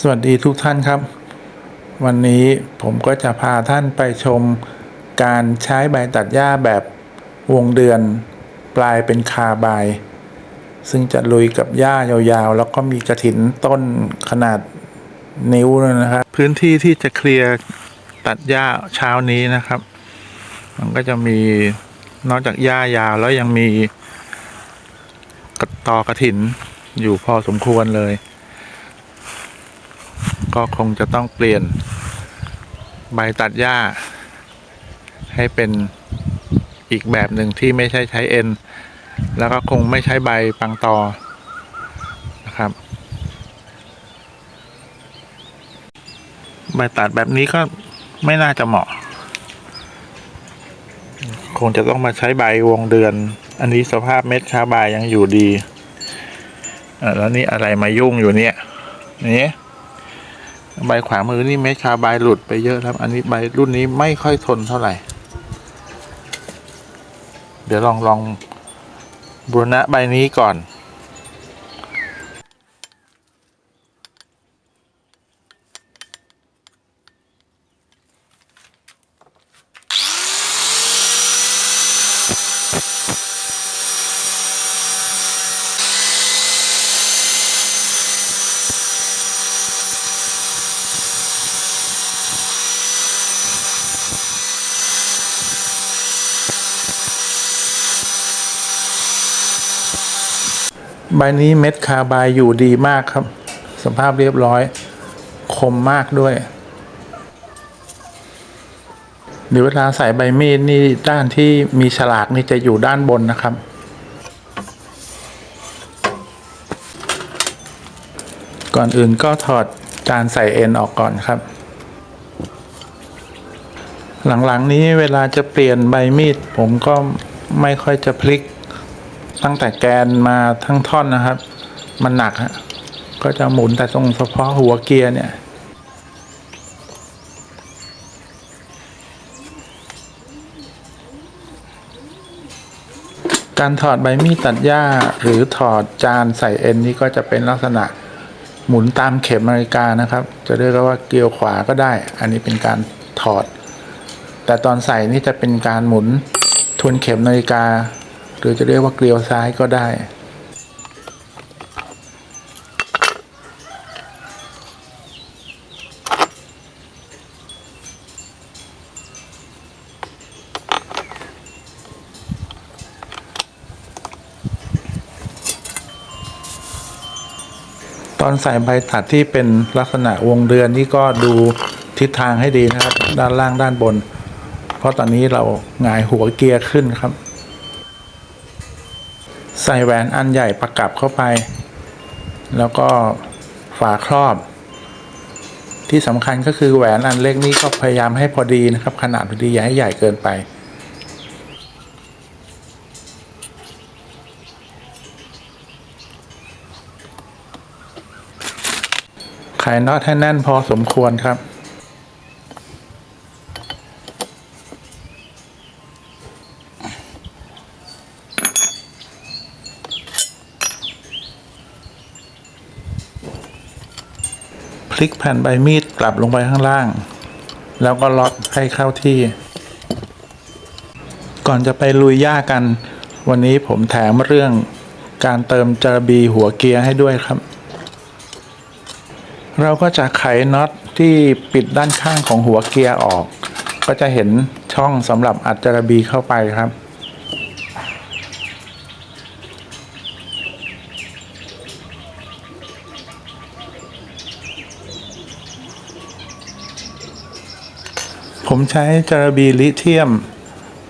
สวัสดีทุกท่านครับ วันนี้ผมก็จะพาท่านไปชมการใช้ใบตัดหญ้าแบบวงเดือนปลายเป็นคาใบาซึ่งจะลุยกับหญ้ายาวๆ แล้วก็มีกระถินต้นขนาดนิ้วนะครับพื้นที่ที่จะเคลียร์ตัดหญ้าเช้านี้นะครับ มันก็จะมีนอกจากหญ้ายาวแล้วยังมีกระตอกระถินอยู่พอสมควรเลย ก็คงจะต้องเปลี่ยนใบตัดหญ้า ให้เป็นอีกแบบหนึ่งที่ไม่ใช่ใช้เอ็น แล้วก็คงไม่ใช้ใบปังตอนะครับ ใบตัดแบบนี้ก็ไม่น่าจะเหมาะ คงจะต้องมาใช้ใบวงเดือน อันนี้สภาพเม็ดคาบายยังอยู่ดี แล้วนี่อะไรมายุ่งอยู่เนี่ยนี่ ใบขวามือนี่เม็ดคาใบายหลุดไปเยอะครับ อันนี้ใบรุ่นนี้ไม่ค่อยทนเท่าไหร่ เดี๋ยวลองลองบูรณะใบนี้ก่อน ใบนี้เม็ดคาร์บายอยู่ดีมากครับ สภาพเรียบร้อย คมมากด้วยเดี๋ยวเวลาใส่ใบมีดนี่ด้านที่มีฉลากนี่จะอยู่ด้านบนนะครับ ก่อนอื่นก็ถอดจานใส่เอ็นออกก่อนครับ หลังๆนี้เวลาจะเปลี่ยนใบมีด ผมก็ไม่ค่อยจะพลิก ตั้งแต่แกนมาทั้งท่อนนะครับ มันหนักฮะก็จะหมุนแต่ตรงเฉพาะหัวเกียร์เนี่ยการถอดใบมีดตัดหญ้าหรือถอดจานใส่เอ็นนี่ก็จะเป็นลักษณะหมุนตามเข็มนาฬิกานะครับ จะเรียกว่าเกลียวขวาก็ได้ อันนี้เป็นการถอด แต่ตอนใส่นี่จะเป็นการหมุนทวนเข็มนาฬิกา หรือจะเรียกว่าเกลียวซ้ายก็ได้ ตอนใส่ใบตัดที่เป็นลักษณะวงเดือนนี่ก็ดูทิศทางให้ดีนะครับ ด้านล่างด้านบน เพราะตอนนี้เราหงายหัวเกียร์ขึ้นครับ ใส่แหวนอันใหญ่ประกับเข้าไป แล้วก็ฝาครอบ ที่สำคัญก็คือแหวนอันเล็กนี่ก็พยายามให้พอดีนะครับ ขนาดพอดีอย่าให้ใหญ่เกินไปไขน็อตให้แน่นพอสมควรครับ พลิกแผ่นใบมีดกลับลงไปข้างล่าง แล้วก็ล็อกให้เข้าที่ ก่อนจะไปลุยหญ้ากัน วันนี้ผมแถมเรื่องการเติมจารบีหัวเกียร์ให้ด้วยครับ เราก็จะไขน็อตที่ปิดด้านข้างของหัวเกียร์ออก ก็จะเห็นช่องสำหรับอัดจารบีเข้าไปครับ ผมใช้จารบีลิเทียม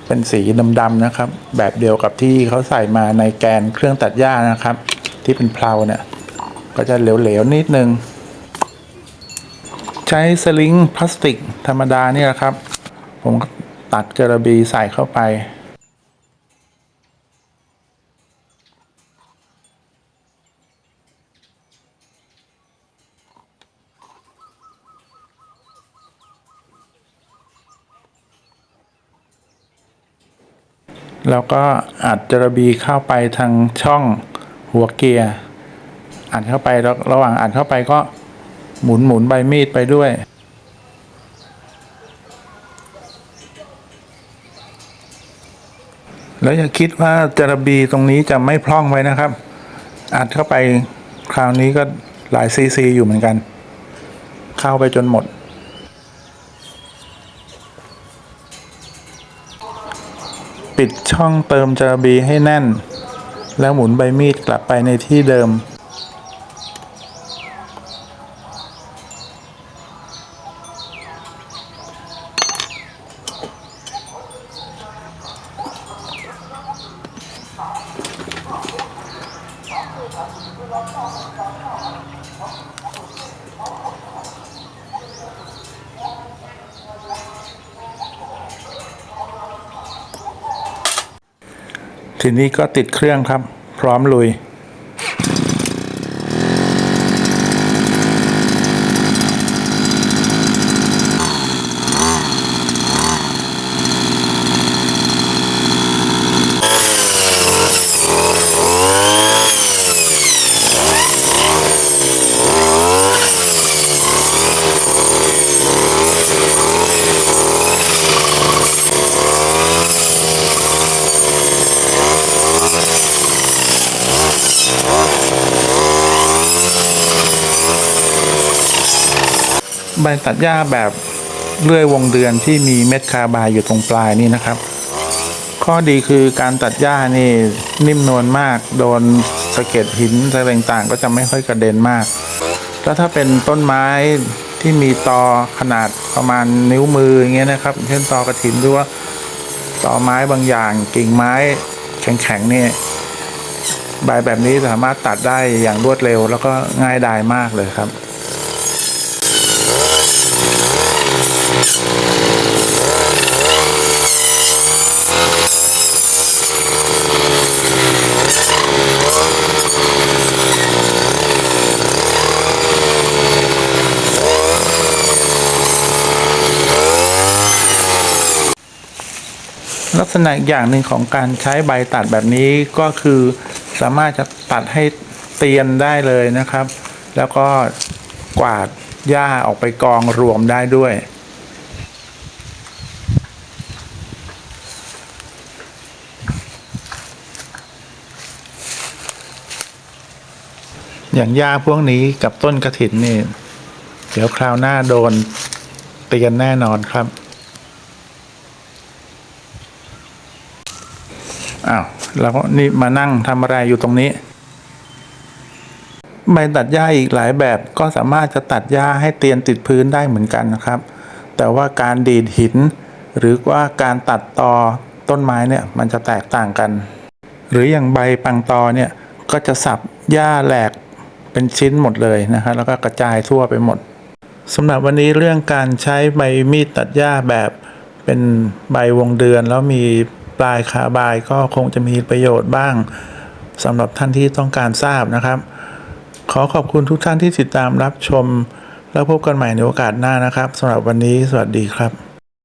เป็นสีดำๆนะครับ แบบเดียวกับที่เขาใส่มาในแกนเครื่องตัดหญ้านะครับ ที่เป็นเพลาเนี่ย ก็จะเหลวๆนิดนึง ใช้สลิงพลาสติกธรรมดานี่แหละครับ ผมตัดจาระบีใส่เข้าไป แล้วก็อัดจระบีเข้าไปทางช่องหัวเกียร์ อัดเข้าไปแล้วระหว่างอัดเข้าไปก็หมุนหมุนใบมีดไปด้วย แล้วอย่าคิดว่าจระบีตรงนี้จะไม่พร่องไว้นะครับ อัดเข้าไปคราวนี้ก็หลายซีซีอยู่เหมือนกัน เข้าไปจนหมด ปิดช่องเติมจระบีให้แน่น แล้วหมุนใบมีดกลับไปในที่เดิม ทีนี้ก็ติดเครื่องครับ พร้อมลุย ใบตัดหญ้าแบบเลื่อยวงเดือนที่มีเม็ดคาบายอยู่ตรงปลายนี่นะครับ ข้อดีคือการตัดหญ้านี่นิ่มนวลมาก โดนสะเก็ดหินอะไรต่างๆ ก็จะไม่ค่อยกระเด็นมาก แล้วถ้าเป็นต้นไม้ที่มีตอขนาดประมาณนิ้วมืออย่างเงี้ยนะครับ เช่นตอกระถินหรือว่าตอไม้บางอย่างกิ่งไม้แข็งๆเนี่ยใบแบบนี้สามารถตัดได้อย่างรวดเร็ว แล้วก็ง่ายดายมากเลยครับ ลักษณะอย่างหนึ่งของการใช้ใบตัดแบบนี้ก็คือสามารถจะตัดให้เตียนได้เลยนะครับ แล้วก็กวาดหญ้าออกไปกองรวมได้ด้วย อย่างหญ้าพวกนี้กับต้นกระถินนี่ เดี๋ยวคราวหน้าโดนเตียนแน่นอนครับอ้าวแล้วนี่มานั่งทำอะไรอยู่ตรงนี้ใบตัดหญ้าอีกหลายแบบก็สามารถจะตัดหญ้าให้เตียนติดพื้นได้เหมือนกันนะครับ แต่ว่าการดีดหิน หรือว่าการตัดตอต้นไม้เนี่ยมันจะแตกต่างกัน หรืออย่างใบปังตอเนี่ยก็จะสับหญ้าแหลก เป็นชิ้นหมดเลยนะครับแล้วก็กระจายทั่วไปหมดสำหรับวันนี้เรื่องการใช้ใบมีดตัดหญ้าแบบเป็นใบวงเดือน แล้วมีปลายคาบายก็คงจะมีประโยชน์บ้างสำหรับท่านที่ต้องการทราบนะครับ ขอขอบคุณทุกท่านที่ติดตามรับชม แล้วพบกันใหม่ในโอกาสหน้านะครับสำหรับวันนี้สวัสดีครับ